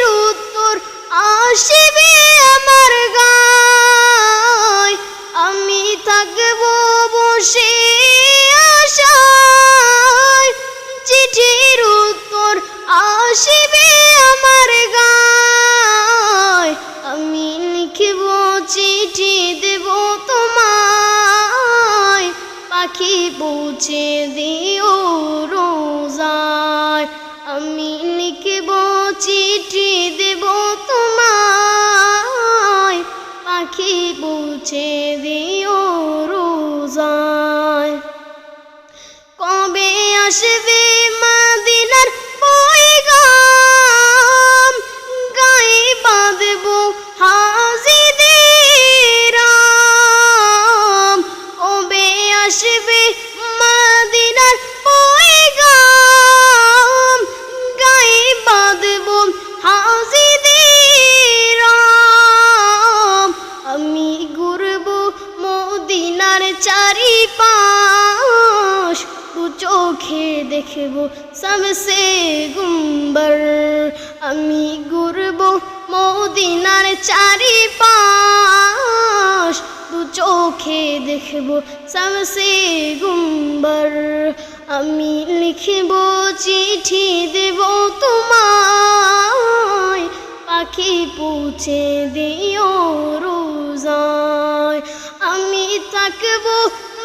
উত্তর আসবে আমার গায়। আমি থাকব বসে আশায়। চিঠির উত্তর আসবে আমার গায়। আমি লিখব চিঠি, দেব তোমায়। পাখি পৌঁছে দিও আসবে মাদিনার পয়গাম। গায়ে বাঁধব হাজিদের। কবে আসবে মাদিনার পয়গাম। গায়ে বাঁধব হাজিদের আমি ঘুরব মদিনার চারিপাশ। দু চোখে দেখব সবসে গুম্বর। আমি ঘুরব মদিনার চারিপাশ। দু চোখে দেখব সবসে গুম্বর। আমি লিখব চিঠি দেব তোমায়। পাখি পৌঁছে দিও রোজায়। আমি থাকব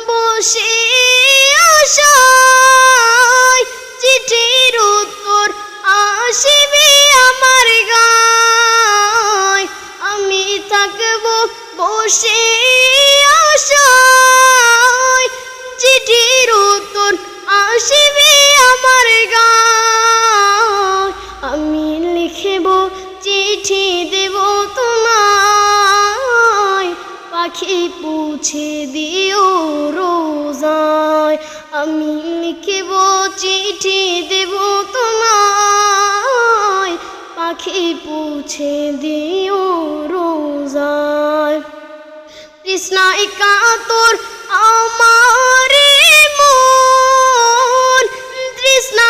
বসে আশায়। পাখি পৌঁছে দিও রোজায়। আমি লিখব চিঠি, দেব তোমায়। পাখি পুছে দিও রোজায়। কৃষ্ণা একাতর আমার মন। তৃষ্ণা